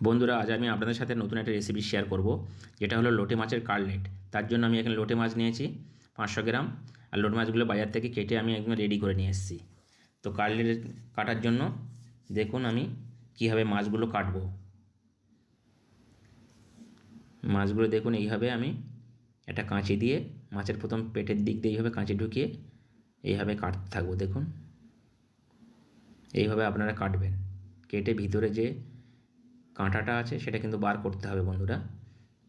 বন্ধুরা, আজ আমি আপনাদের সাথে নতুন একটা রেসিপি শেয়ার করব। যেটা হলো লোটে মাছের কাটলেট তার জন্য আমি এখানে লোটে মাছ নিয়েছি, পাঁচশো গ্রাম। আর লোটে মাছগুলো বাজার থেকে কেটে আমি একদম রেডি করে নিয়ে এসেছি। তো কাটলেট কাটার জন্য দেখুন আমি কীভাবে মাছগুলো কাটবো। মাছগুলো দেখুন এইভাবে আমি একটা কাঁচি দিয়ে, মাছের প্রথম পেটের দিক দিয়ে এইভাবে কাঁচি ঢুকিয়ে এইভাবে কাটতে থাকব, দেখুন। এইভাবে আপনারা কাটবেন। কেটে ভিতরে যে কাঁটাটা আছে, সেটা কিন্তু বার করতে হবে বন্ধুরা।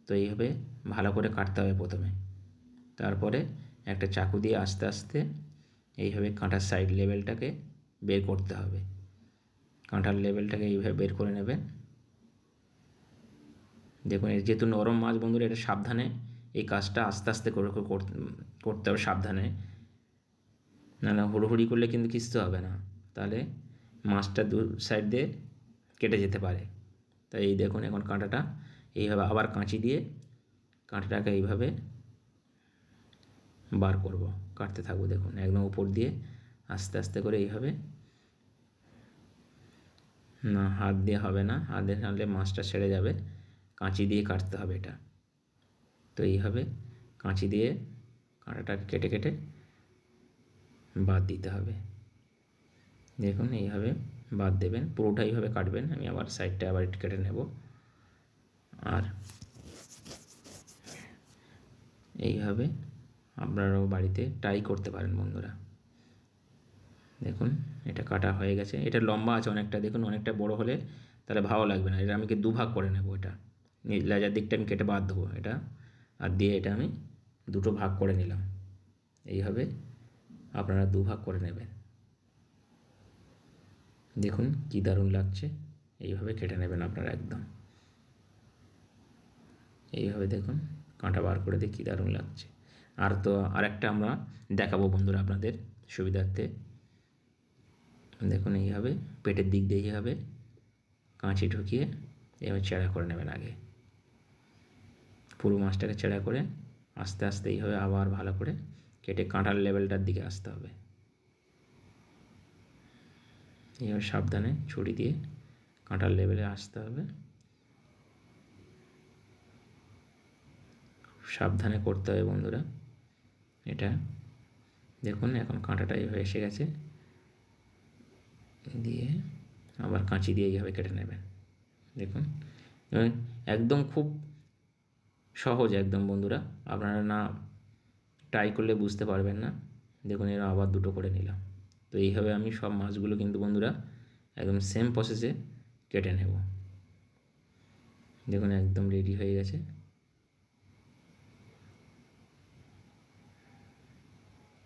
তো এইভাবে ভালো করে কাটতে হবে প্রথমে। তারপরে একটা চাকু দিয়ে আস্তে আস্তে এইভাবে কাঁটার সাইড লেভেলটাকে বের করতে হবে। কাঁটার লেভেলটাকে এইভাবে বের করে নেবেন। দেখুন যেহেতু নরম মাছ বন্ধুরা, এটা সাবধানে এই কাজটা আস্তে আস্তে করে করে করতে করতে হবে সাবধানে। না না, হুড়োহুড়ি করলে কিন্তু কিস্তে হবে না। তাহলে মাছটা দু সাইড দিয়ে কেটে যেতে পারে। তাই এই দেখুন এখন কাঁটাটা এইভাবে আবার কাঁচি দিয়ে কাঁটাটাকে এইভাবে বার করব। কাটতে থাকব দেখুন, একদম উপর দিয়ে আস্তে আস্তে করে এইভাবে। না, হাত দিয়ে হবে না, হাত দিয়ে নাহলে মাছটা ছেড়ে যাবে। কাঁচি দিয়ে কাটতে হবে এটা। তো এইভাবে কাঁচি দিয়ে কাঁটাটা কেটে কেটে বাদ দিতে হবে। দেখুন, এইভাবে বাদ দেবেন পুরোটা এইভাবে কাটবেন। আমি আবার সাইডটা আবার একটু কেটে নেব। আর এইভাবে আপনারাও বাড়িতে ট্রাই করতে পারেন বন্ধুরা। দেখুন, এটা কাটা হয়ে গেছে। এটা লম্বা আছে অনেকটা, দেখুন অনেকটা বড় হলে তাহলে ভালো লাগবে না। এটা আমি কি দুভাগ করে নেব এটা? লেজার দিকটা আমি কেটে বাদ দেবো এটা। আর দিয়ে এটা আমি দুটো ভাগ করে নিলাম। এইভাবে আপনারা দুভাগ করে নেবেন। দেখুন কী দারুণ লাগছে। এইভাবে কেটে নেবেন আপনারা একদম। এইভাবে দেখুন, কাঁটা বার করে দিয়ে কী দারুণ লাগছে। আর তো আরেকটা আমরা দেখাবো বন্ধুরা আপনাদের সুবিধার্থে। দেখুন এইভাবে পেটের দিক দিয়ে এইভাবে কাঁচি ঢুকিয়ে এভাবে চেড়া করে নেবেন আগে। পুরো মাছটাকে চেড়া করে আস্তে আস্তে এইভাবে আবার ভালো করে কেটে কাঁটার লেভেলটার দিকে আসতে হবে। এইভাবে সাবধানে ছুরি দিয়ে কাঁটার লেভেলে আসতে হবে। সাবধানে করতে হবে বন্ধুরা। এটা দেখুন, এখন কাঁটাটা এইভাবে এসে গেছে। দিয়ে আবার কাঁচি দিয়ে এইভাবে কেটে নেবেন। দেখুন একদম খুব সহজ একদম বন্ধুরা। আপনারা না ট্রাই করলে বুঝতে পারবেন না। দেখুন এরা আবার দুটো করে নিলাম। তো এইভাবে আমি সব মাছগুলো কিন্তু বন্ধুরা একদম সেম প্রসেসে কেটে নেব। দেখুন একদম রেডি হয়ে গেছে।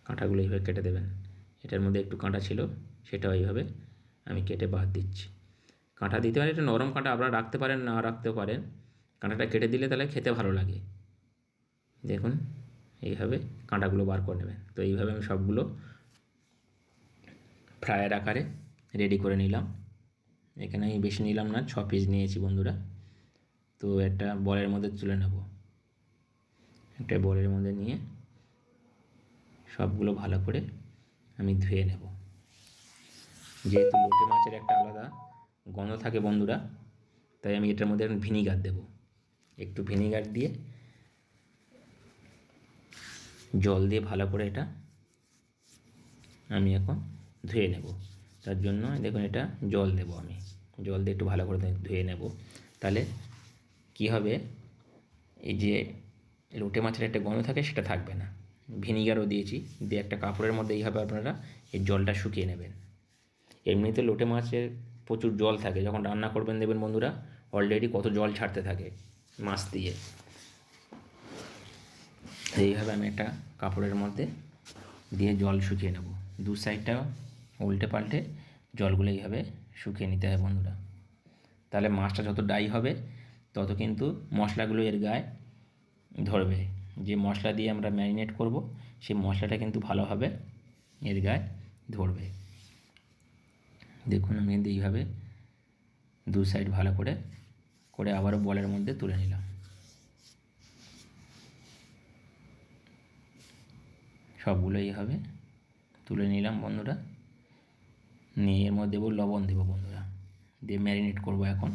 কাঁটাগুলো এইভাবে কেটে দেবেন। এটার মধ্যে একটু কাঁটা ছিল সেটাও এইভাবে আমি কেটে বাদ দিচ্ছি। কাঁটা দিতে পারেন এটা নরম কাঁটা আপনারা রাখতে পারেন, না রাখতেও পারেন। কাঁটাটা কেটে দিলে তাহলে খেতে ভালো লাগে। দেখুন, এইভাবে কাঁটাগুলো বার করে নেবেন। তো এইভাবে আমি সবগুলো ফ্রায়ের আকারে রেডি করে নিলাম। এখানে আমি বেশি নিলাম না, ছ পিস নিয়েছি বন্ধুরা। তো একটা বলের মধ্যে তুলে নেব। একটা বলের মধ্যে নিয়ে সবগুলো ভালো করে আমি ধুয়ে নেব। যেহেতু লোটে মাছের একটা আলাদা গন্ধ থাকে বন্ধুরা, তাই আমি এটার মধ্যে ভিনিগার দেব। একটু ভিনিগার দিয়ে জল দিয়ে ভালো করে এটা আমি এখন ধুয়ে নেব। তার জন্য দেখুন এটা জল দেব আমি। জল দিয়ে একটু ভালো করে ধুয়ে নেব। তাহলে কি হবে? এই যে লোটে মাছের একটা গন্ধ থাকে সেটা থাকবে না। ভিনিগারও দিয়েছি। দিয়ে একটা কাপড়ের মধ্যে এইভাবে আপনারা এই জলটা শুকিয়ে নেবেন। এমনিতে লোটে মাছের প্রচুর জল থাকে। যখন রান্না করবেন দেবেন বন্ধুরা অলরেডি কত জল ছাড়তে থাকে মাছ দিয়ে। এইভাবে আমি একটা কাপড়ের মধ্যে দিয়ে জল শুকিয়ে নেব। দু সাইডটা উল্টে পাল্টে জলগুলো এইভাবে শুকিয়ে নিতে হয় বন্ধুরা। তাহলে মাছটা যত ডাই হবে, তত কিন্তু মশলাগুলো এর গায়ে ধরবে। যে মশলা দিয়ে আমরা ম্যারিনেট করব, সেই মশলাটা কিন্তু ভালোভাবে এর গায়ে ধরবে। দেখুন, আমি কিন্তু এইভাবে দু সাইড ভালো করে করে আবারও বলের মধ্যে তুলে নিলাম। সবগুলো এইভাবে তুলে নিলাম বন্ধুরা। নিয়ে এর মধ্যে দেবো লবণ দেবো বন্ধুরা। দিয়ে ম্যারিনেট করব এখন।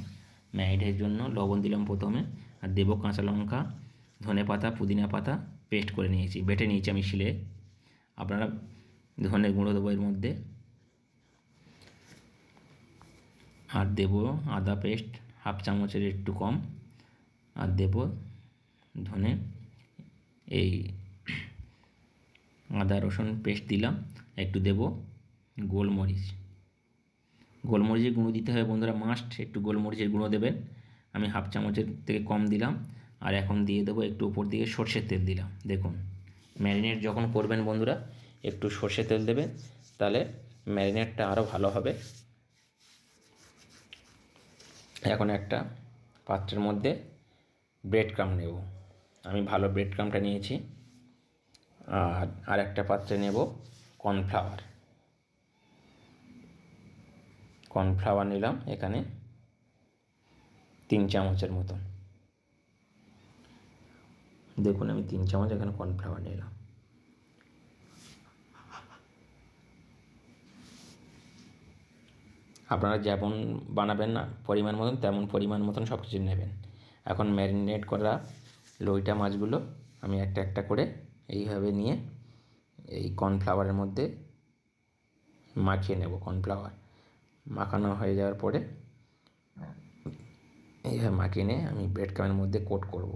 ম্যারিনেটের জন্য লবণ দিলাম প্রথমে। আর দেবো কাঁচা লঙ্কা, ধনে পাতা, পুদিনা পাতা পেস্ট করে নিয়েছি। বেটে নিয়েছি আমি শিলে। আপনারা ধনে গুঁড়ো দেবো এর মধ্যে। আর দেবো আদা পেস্ট হাফ চামচের একটু কম। আর দেবো ধনে এই আদা রসুন পেস্ট দিলাম। একটু দেবো গোলমরিচ। গোলমরিচের গুঁড়ো দিতে হবে বন্ধুরা মাস্ট একটু গোলমরিচের গুঁড়ো দেবেন। আমি হাফ চামচের থেকে কম দিলাম, আর এখন দিয়ে দেবো একটু উপর দিকে সর্ষের তেল দিলাম। দেখুন ম্যারিনেট যখন করবেন বন্ধুরা, একটু সর্ষের তেল দেবেন, তাহলে ম্যারিনেটটা আরও ভালো হবে। এখন একটা পাত্রের মধ্যে ব্রেড ক্রাম নেব। আমি ভালো ব্রেড ক্রামটা নিয়েছি, আর আর একটা পাত্রে নেব কর্নফ্লাওয়ার কর্নফ্লাওয়ার নিলাম এখানে তিন চামচের মতন। দেখুন আমি তিন চামচ এখানে কর্নফ্লাওয়ার নিলাম। আপনারা যেমন বানাবেন না পরিমাণ মতন, তেমন পরিমাণ মতন সব কিছু নেবেন। এখন ম্যারিনেট করা লইটা মাছগুলো আমি একটা একটা করে এইভাবে নিয়ে এই কর্নফ্লাওয়ারের মধ্যে মাখিয়ে নেব কর্নফ্লাওয়ার। মাখানো হয়ে যাওয়ার পরে এইভাবে মাখিয়ে নিয়ে আমি ব্রেড ক্রামের মধ্যে কোট করব।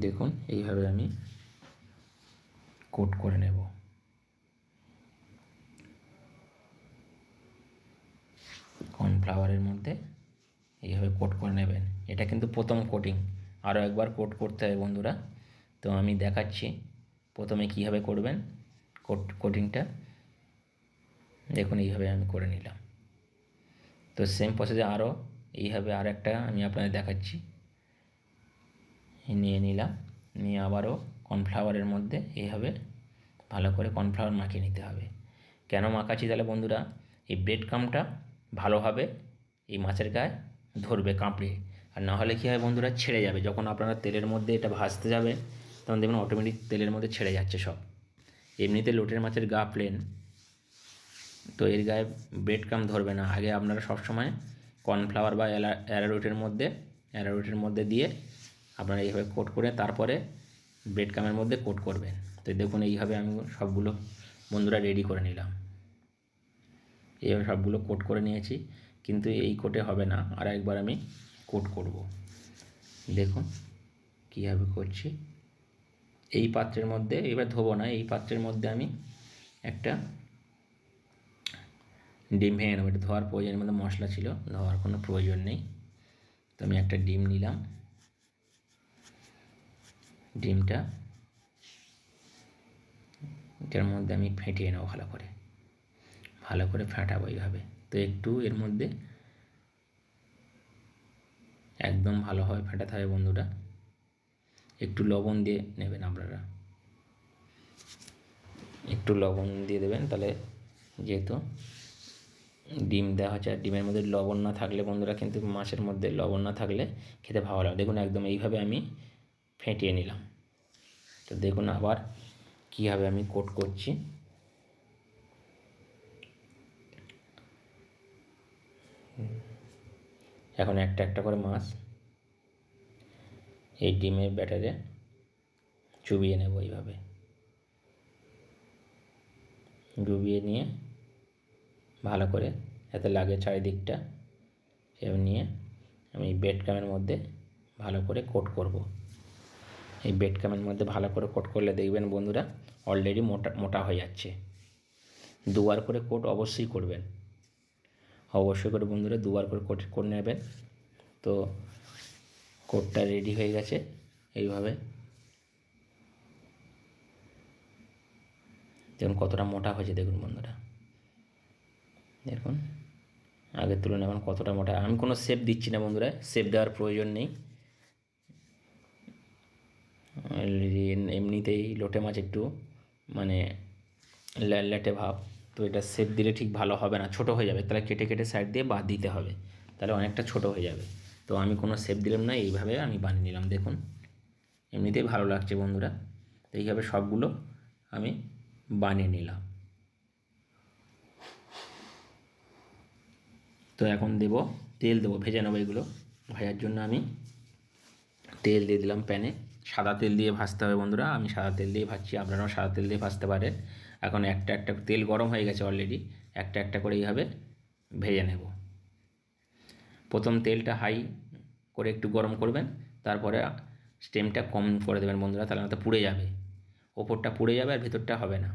দেখুন, এইভাবে আমি কোট করে নেব। কর্নফ্লাওয়ারের মধ্যে এইভাবে কোট করে নেবেন। এটা কিন্তু প্রথম কোটিং আরও একবার কোট করতে হবে বন্ধুরা। তো আমি দেখাচ্ছি প্রথমে কীভাবে করবেন কোট কোটিংটা দেখুন, এইভাবে আমি করে নিলাম। তো সেম প্রসেসে আরও এইভাবে আর একটা আমি আপনাদের দেখাচ্ছি। নিয়ে নিলাম, নিয়ে আবারও কর্নফ্লাওয়ারের মধ্যে এইভাবে ভালো করে কর্নফ্লাওয়ার মাখিয়ে নিতে হবে। কেন মাখাচ্ছি তাহলে বন্ধুরা, এই ব্রেড কামটা ভালোভাবে এই মাছের গায়ে ধরবে কাঁপড়ে। আর না হলে কী হয় বন্ধুরা, ছেড়ে যাবে। যখন আপনারা তেলের মধ্যে এটা ভাজতে যাবে তখন দেখবেন অটোমেটিক তেলের মধ্যে ছেড়ে যাচ্ছে সব। এমনিতে লোটের মাছের গা প্লেন তো এর গায়ে ব্রেড ক্রাম ধরবে না। আগে আপনারা সবসময় কর্নফ্লাওয়ার বা অ্যারারুটের মধ্যে অ্যারারুটের মধ্যে দিয়ে আপনারা এইভাবে কোট করে তারপরে ব্রেড ক্রামের মধ্যে কোট করবেন। তো দেখুন, এইভাবে আমি সবগুলো বন্ধুরা রেডি করে নিলাম। এইভাবে সবগুলো কোট করে নিয়েছি, কিন্তু এই কোটে হবে না। আর একবার আমি কোট করব। দেখুন, কীভাবে করছি। এই পাত্রের মধ্যে, এবার ধোবো না, এই পাত্রের মধ্যে আমি একটা ডিম ভেঙে নেব। এটা ধোয়ার প্রয়োজনের মধ্যে মশলা ছিল, ধোয়ার কোনো প্রয়োজন নেই। তো আমি একটা ডিম নিলাম। ডিমটা এটার মধ্যে আমি ফেটিয়ে নেব ভালো করে। ভালো করে ফাটাবো এইভাবে। তো একটু এর মধ্যে একদম ভালোভাবে ফাটাতে হবে বন্ধুরা। একটু লবণ দিয়ে নেবেন আপনারা। একটু লবণ দিয়ে দেবেন, তাহলে যেহেতু ডিম দেওয়া হচ্ছে। আর ডিমের মধ্যে লবণ না থাকলে বন্ধুরা কিন্তু মাছের মধ্যে লবণ না থাকলে খেতে ভালো লাগে। দেখুন একদম এইভাবে আমি ফেটিয়ে নিলাম। তো দেখুন আবার কীভাবে আমি কোট করছি। এখন একটা একটা করে মাছ এই ডিমের ব্যাটারে চুবিয়ে নেব এইভাবে। ডুবিয়ে নিয়ে ভালো করে যাতে লাগে চারিদিকটা সেভাবে নিয়ে আমি বেড ক্যামের মধ্যে ভালো করে কোট করব। এই বেড ক্যামের মধ্যে ভালো করে কোট করলে দেখবেন বন্ধুরা অলরেডি মোটা মোটা হয়ে যাচ্ছে। দুবার করে কোট অবশ্যই করবেন। অবশ্যই করে বন্ধুরা দুবার করে কোট করে নেবেন। তো কোটটা রেডি হয়ে গেছে, এইভাবে। দেখুন কতটা মোটা হয়েছে, দেখুন বন্ধুরা। দেখুন, আগের তুলনায় এখন কতটা মোটা। আমি কোনো শেপ দিচ্ছি না বন্ধুরা শেপ দেওয়ার প্রয়োজন নেই। এমনিতেই লোটে মাছ একটু মানে ল্যাটে ভাব। তো এটা শেপ দিলে ঠিক ভালো হবে না, ছোট হয়ে যাবে। তাহলে কেটে কেটে সাইড দিয়ে বাদ দিতে হবে। তাহলে অনেকটা ছোট হয়ে যাবে। তো আমি কোনো শেপ দিলাম না, এইভাবে আমি বানিয়ে নিলাম। দেখুন, এমনিতেই ভালো লাগছে বন্ধুরা। তো এইভাবে সবগুলো আমি বানিয়ে নিলাম। তো এখন দেব, তেল দেবো, ভেজে নেব এগুলো। ভাজার জন্য আমি তেল দিয়ে দিলাম প্যানে। সাদা তেল দিয়ে ভাজতে হবে বন্ধুরা, আমি সাদা তেল দিয়ে ভাজছি, আপনারাও সাদা তেল দিয়ে ভাজতে পারেন। এখন একটা একটা তেল গরম হয়ে গেছে অলরেডি একটা একটা করে এইভাবে ভেজে নেব। প্রথম তেলটা হাই করে একটু গরম করবেন, তারপরে স্টেমটা কম করে দেবেন বন্ধুরা, তাহলে না তো পুড়ে যাবে। ওপরটা পুড়ে যাবে আর ভেতরটা হবে না।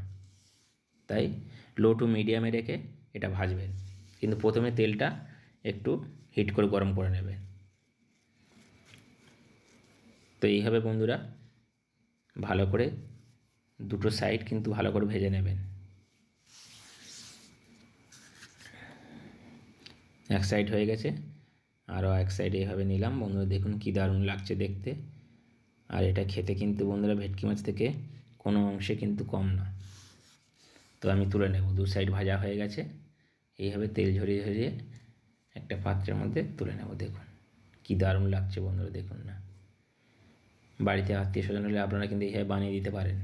তাই লো টু মিডিয়ামে রেখে এটা ভাজবেন। কিন্তু প্রথমে তেলটা একটু হিট করে গরম করে নেবেন তো এইভাবে বন্ধুরা ভালো করে দুটো সাইড কিন্তু ভালো করে ভেজে নেবেন। এক সাইড হয়ে গেছে, আরও এক সাইডে এইভাবে নিলাম। বন্ধুরা দেখুন কী দারুণ লাগছে দেখতে। আর এটা খেতে কিন্তু বন্ধুরা ভেটকি মাছ থেকে কোনো অংশে কিন্তু কম না। তো আমি তুলে নেব, দু সাইড ভাজা হয়ে গেছে। এইভাবে তেল ঝরিয়ে ঝরিয়ে একটা পাত্রের মধ্যে তুলে নেব, দেখুন। কী দারুণ লাগছে বন্ধুরা, দেখুন না। বাড়িতে আত্মীয় স্বজন হলে আপনারা কিন্তু এইভাবে বানিয়ে দিতে পারেন।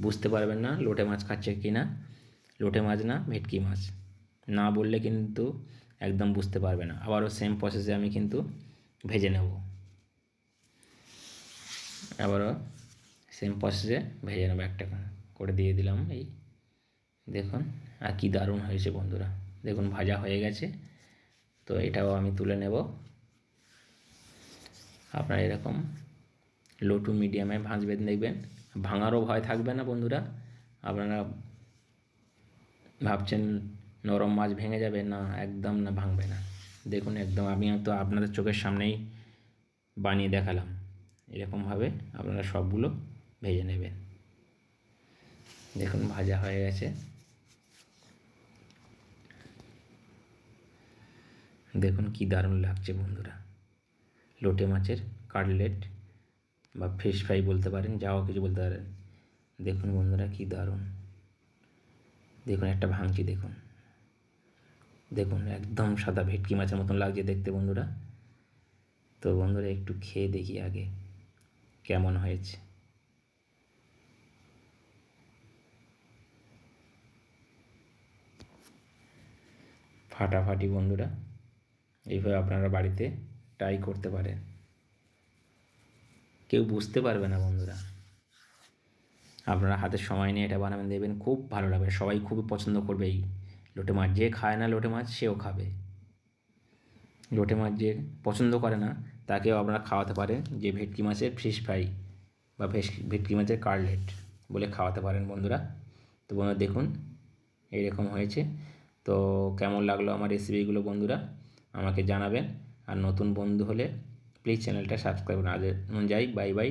বুঝতে পারবেন না লোটে মাছ খাচ্ছে কি না। লোটে মাছ না, ভেটকি মাছ। না বললে কিন্তু একদম বুঝতে পারবে না। আবারও সেম প্রসেসে আমি কিন্তু ভেজে নেব। আবারও সেম প্রসেসে ভেজে নেব একটা করে দিয়ে দিলাম এই। দেখুন, আর কি দারুণ হয়েছে বন্ধুরা। দেখুন ভাজা হয়ে গেছে। তো এটাও আমি তুলে নেব। আপনারা এরকম লো টু মিডিয়ামে ভাজবেন, দেখবেন। ভাঙারও ভয় থাকবে না বন্ধুরা। আপনারা ভাবছেন নরম মাছ ভেঙে যাবে, না, একদম না ভাঙবে না। দেখুন একদম আমি তো আপনাদের চোখের সামনেই বানিয়ে দেখালাম। এরকমভাবে আপনারা সবগুলো ভেজে নেবেন। দেখুন ভাজা হয়ে গেছে। দেখুন কি দারুণ লাগছে বন্ধুরা। লোটে মাছের কাটলেট বা ফিশ ফ্রাই বলতে পারেন, যাও কিছু বলতে পারেন। দেখুন বন্ধুরা কি দারুণ। দেখুন একটা ভাঙছি দেখুন। দেখুন একদম সাদা ভেটকি মাছের মতন লাগছে দেখতে বন্ধুরা। তো বন্ধুরা একটু খেয়ে দেখি আগে কেমন হয়েছে। ফাটাফাটি বন্ধুরা। এইভাবে আপনারা বাড়িতে ট্রাই করতে পারেন। কেউ বুঝতে পারবে না বন্ধুরা। আপনারা হাতে সময় নিয়ে এটা বানাবেন, দেখবেন খুব ভালো লাগবে। সবাই খুবই পছন্দ করবে এই লোটে মাছ। যে খায় না লোটে মাছ, সেও খাবে। লোটে মাছ যে পছন্দ করে না, তাকেও আপনারা খাওয়াতে পারেন। যে ভেটকি মাছের ফিশ ফ্রাই বা ভেটকি মাছের কার্লেট বলে খাওয়াতে পারেন বন্ধুরা। তো বন্ধুরা দেখুন, এইরকম হয়েছে। তো কেমন লাগল আমার রেসিপিগুলো বন্ধুরা? আমাকে জানাবেন। আর নতুন বন্ধু হলে প্লিজ চ্যানেলটা সাবস্ক্রাইব আজ যাই বাই বাই